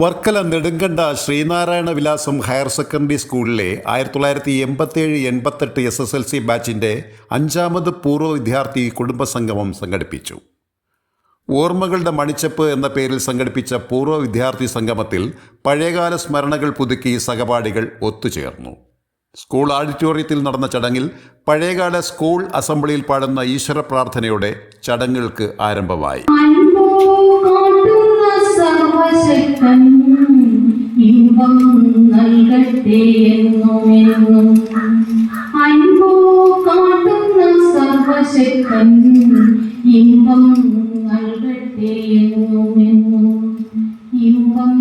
വർക്കല നെടുങ്കണ്ട ശ്രീനാരായണ വിലാസം higher secondary സ്കൂളിലെ ആയിരത്തി തൊള്ളായിരത്തി എൺപത്തേഴ് എൺപത്തെട്ട് എസ് എസ് എൽ സി ബാച്ചിന്റെ അഞ്ചാമത് പൂർവ വിദ്യാർത്ഥി കുടുംബസംഗമം സംഘടിപ്പിച്ചു. ഓർമ്മകളുടെ മണിച്ചപ്പ് എന്ന പേരിൽ സംഘടിപ്പിച്ച പൂർവ വിദ്യാർത്ഥി സംഗമത്തിൽ പഴയകാല സ്മരണകൾ പുതുക്കി സഹപാഠികൾ ഒത്തുചേർന്നു. സ്കൂൾ ഓഡിറ്റോറിയത്തിൽ നടന്ന ചടങ്ങിൽ പഴയകാല സ്കൂൾ അസംബ്ലിയിൽ പാടുന്ന ഈശ്വര പ്രാർത്ഥനയോടെ ചടങ്ങുകൾക്ക് ആരംഭമായി. സർവശക്തൻ ഇമ്പം നൽകട്ടെ അൻപോ കാട്ടുന്ന സർവശക്തൻ ഇമ്പം നൽകട്ടെ എന്നുമെന്നും ഇമ്പം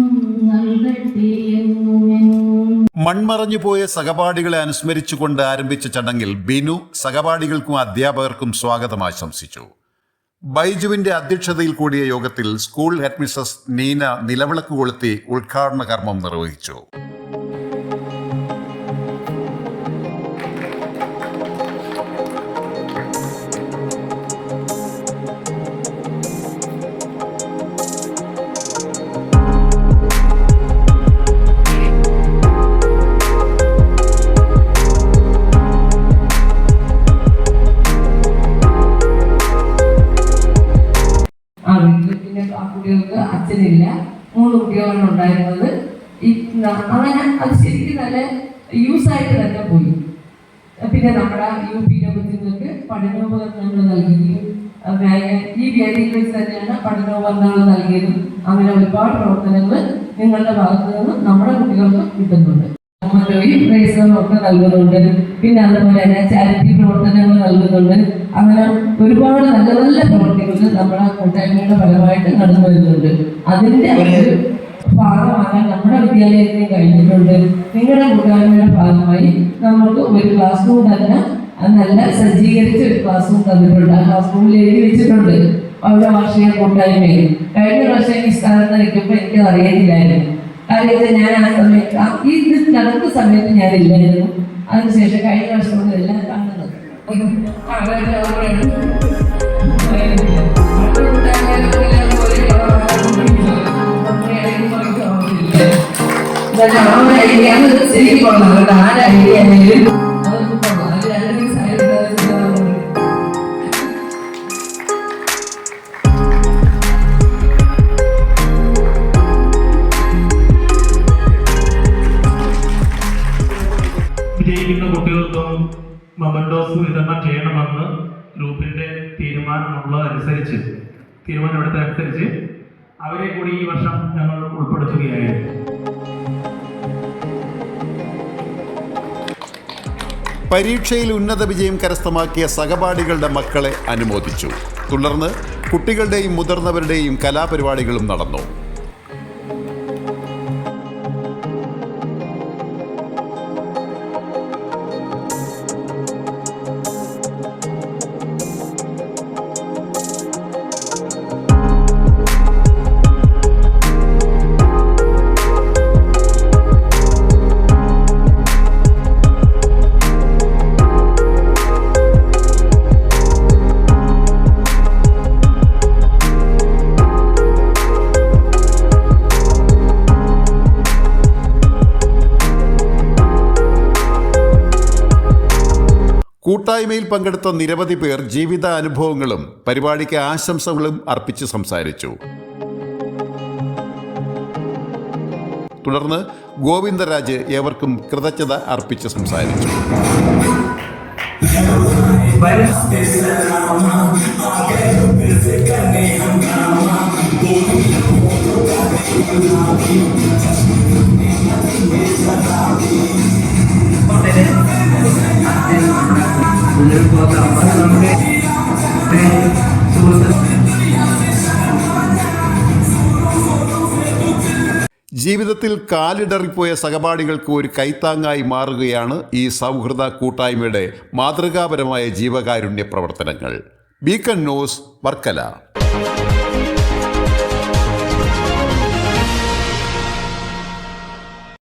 നൽകട്ടെ എന്നുമെന്നും മൺമറഞ്ഞുപോയ സഹപാഠികളെ അനുസ്മരിച്ചുകൊണ്ട് ആരംഭിച്ച ചടങ്ങിൽ ബിനു സഹപാഠികൾക്കും അധ്യാപകർക്കും സ്വാഗതം ആശംസിച്ചു. ബൈജുവിന്റെ അധ്യക്ഷതയിൽ കൂടിയ യോഗത്തിൽ സ്കൂൾ ഹെഡ്മിസ്ട്രസ് നീന നിലവിളക്ക് കൊളുത്തി ഉദ്ഘാടന കർമ്മം നിർവഹിച്ചു. അച്ഛനില്ല മൂന്ന് കുട്ടികളാണ് ഉണ്ടായിരുന്നത്. അങ്ങനെ അത് ശരിക്കും നല്ല യൂസ് ആയിട്ട് തന്നെ പോയി. പിന്നെ നമ്മുടെ യു പി കുഞ്ഞുങ്ങൾക്ക് പഠനോപകരണങ്ങൾ നൽകുകയും ഈ വേദിയിൽ തന്നെയാണ് പഠനോപകരണങ്ങൾ നൽകിയതും. അങ്ങനെ ഒരുപാട് പ്രവർത്തനങ്ങൾ നിങ്ങളുടെ ഭാഗത്തു നിന്നും നമ്മുടെ കുട്ടികൾക്ക് കിട്ടുന്നുണ്ട്. ഒക്കെ നൽകുന്നുണ്ട്. പിന്നെ അതുപോലെ തന്നെ ചാരിറ്റി പ്രവർത്തനങ്ങൾ നൽകുന്നുണ്ട്. അങ്ങനെ ഒരുപാട് നല്ല നല്ല പ്രവർത്തികൾ നമ്മുടെ കൂട്ടായ്മയുടെ ഫലമായിട്ട് നടന്നു വരുന്നുണ്ട്. അതിന്റെ ഒരു ഭാഗമാകാൻ നമ്മുടെ വിദ്യാലയത്തിന് കഴിഞ്ഞിട്ടുണ്ട്. നിങ്ങളുടെ കൂട്ടായ്മയുടെ ഭാഗമായി നമുക്ക് ഒരു ക്ലാസ് റൂം തന്നെ നല്ല സജ്ജീകരിച്ച ഒരു ക്ലാസ് റൂം തന്നിട്ടുണ്ട്. ആ ക്ലാസ് റൂമിൽ എഴുതി വെച്ചിട്ടുണ്ട് അവരുടെ വാർഷിക കൂട്ടായ്മയിൽ. കഴിഞ്ഞ പ്രാവശ്യം ഈ സ്ഥാനത്ത് നിൽക്കുമ്പോൾ എനിക്കത് അറിയത്തില്ലായിരുന്നു കാര്യം വെച്ചാൽ ഞാൻ ആ സമയത്ത് ഇത് നടക്കുന്ന സമയത്ത് ഞാൻ ഇല്ലായിരുന്നു അതിനുശേഷം കഴിഞ്ഞ വർഷം എല്ലാം കാണുന്നത്. ആ, മൊമന്റോസ് വിതരണം ചെയ്യണമെന്ന് ഗ്രൂപ്പിന്റെ തീരുമാനമുള്ളതനുസരിച്ച് തീരുമാനമെടുത്തതനുസരിച്ച് അവരെ കൂടി ഈ വർഷം ഞങ്ങൾ ഉൾപ്പെടുത്തുകയായിരുന്നു. പരീക്ഷയിൽ ഉന്നത വിജയം കരസ്ഥമാക്കിയ സഹപാഠികളുടെ മക്കളെ അനുമോദിച്ചു. തുടർന്ന് കുട്ടികളുടെയും മുതിർന്നവരുടെയും കലാപരിപാടികളും നടന്നു. കൂട്ടായ്മയിൽ പങ്കെടുത്ത നിരവധി പേർ ജീവിത അനുഭവങ്ങളും പരിപാടിക്ക് ആശംസകളും അർപ്പിച്ച് സംസാരിച്ചു. തുടർന്ന് ഗോവിന്ദരാജ് ഏവർക്കും കൃതജ്ഞത അർപ്പിച്ച് സംസാരിച്ചു. ജീവിതത്തിൽ കാലിടറിപ്പോയ സഹപാഠികൾക്ക് ഒരു കൈത്താങ്ങായി മാറുകയാണ് ഈ സൗഹൃദ കൂട്ടായ്മയുടെ മാതൃകാപരമായ ജീവകാരുണ്യ പ്രവർത്തനങ്ങൾ. Beacon news Varkala.